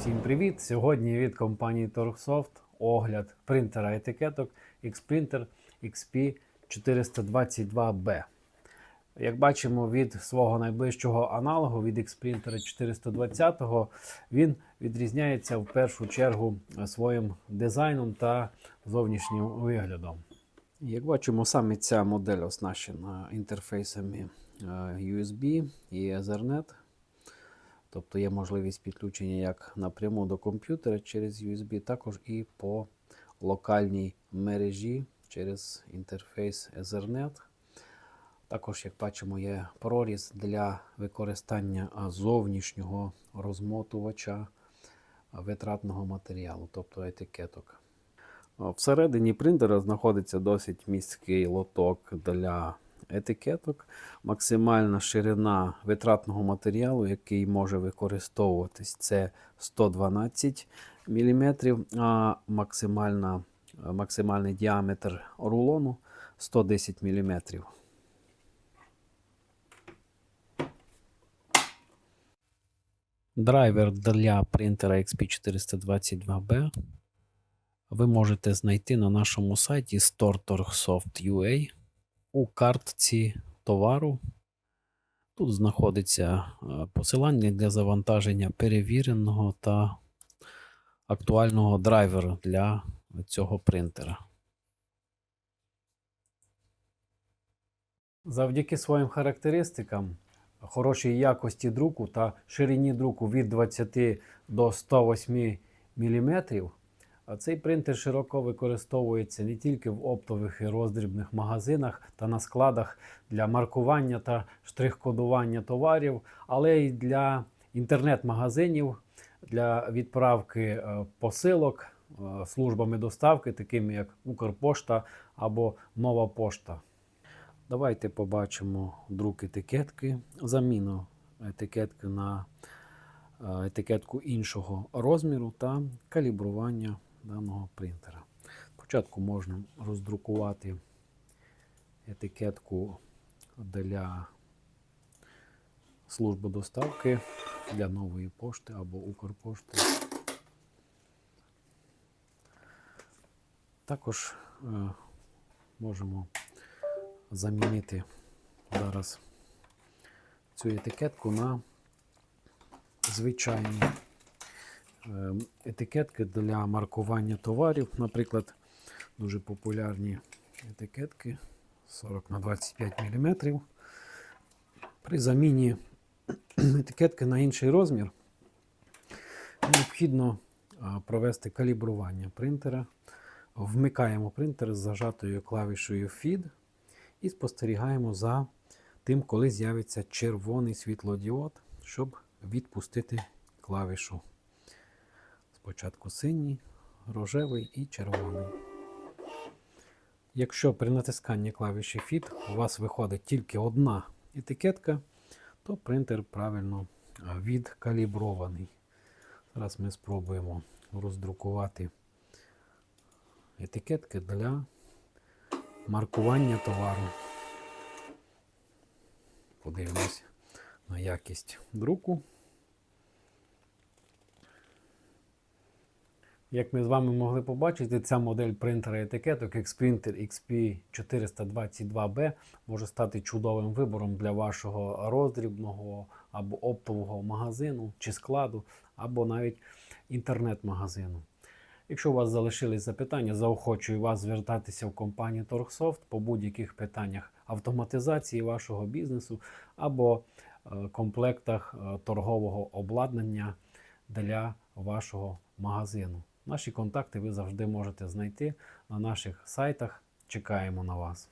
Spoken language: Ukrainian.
Всім привіт! Сьогодні від компанії Торгсофт огляд принтера етикеток Xprinter XP 422B. Як бачимо від свого найближчого аналогу від Xprinter 420 він відрізняється в першу чергу своїм дизайном та зовнішнім виглядом. Як бачимо, саме ця модель оснащена інтерфейсами е, USB і Ethernet. Тобто є можливість підключення як напряму до комп'ютера через USB, також і по локальній мережі через інтерфейс Ethernet. Також, як бачимо, є проріз для використання зовнішнього розмотувача витратного матеріалу, тобто етикеток. Всередині принтера знаходиться досить міський лоток для етикеток, максимальна ширина витратного матеріалу, який може використовуватись, це 112 мм, а максимальна, максимальний діаметр рулону 110 мм. Драйвер для принтера XP422B ви можете знайти на нашому сайті store.torgsoft.ua у картці товару. Тут знаходиться е, посилання для завантаження перевіреного та актуального драйвера для цього принтера. Завдяки своїм характеристикам, хорошій якості друку та ширині друку від 20 до 108 мм, цей принтер широко використовується не тільки в оптових і роздрібних магазинах та на складах для маркування та штрих-кодування товарів, але й для інтернет-магазинів, для відправки е, посилок е, службами доставки, такими як Укрпошта або Нова Пошта. Давайте побачимо друк етикетки, заміну етикетки на е, етикетку іншого розміру та калібрування даного принтера. Спочатку можна роздрукувати етикетку для служби доставки для нової пошти або Укрпошти. Також е, можемо замінити зараз цю етикетку на звичайні етикетки для маркування товарів. Наприклад, дуже популярні етикетки 40 на 25 мм. При заміні етикетки на інший розмір необхідно провести калібрування принтера. Вмикаємо принтер з зажатою клавішою FEED і спостерігаємо за тим, коли з'явиться червоний світлодіод, щоб відпустити клавішу. Спочатку синій, рожевий і червоний. Якщо при натисканні клавіші FIT у вас виходить тільки одна етикетка, то принтер правильно відкалібрований. Зараз ми спробуємо роздрукувати етикетки для маркування товару. Подивимось на якість друку. Як ми з вами могли побачити, ця модель принтера етикеток Xprinter XP422B може стати чудовим вибором для вашого роздрібного або оптового магазину чи складу, або навіть інтернет-магазину. Якщо у вас залишились запитання, заохочую вас звертатися в компанію Торгсофт по будь-яких питаннях автоматизації вашого бізнесу або е, комплектах е, торгового обладнання для вашого магазину. Наші контакти ви завжди можете знайти на наших сайтах. Чекаємо на вас.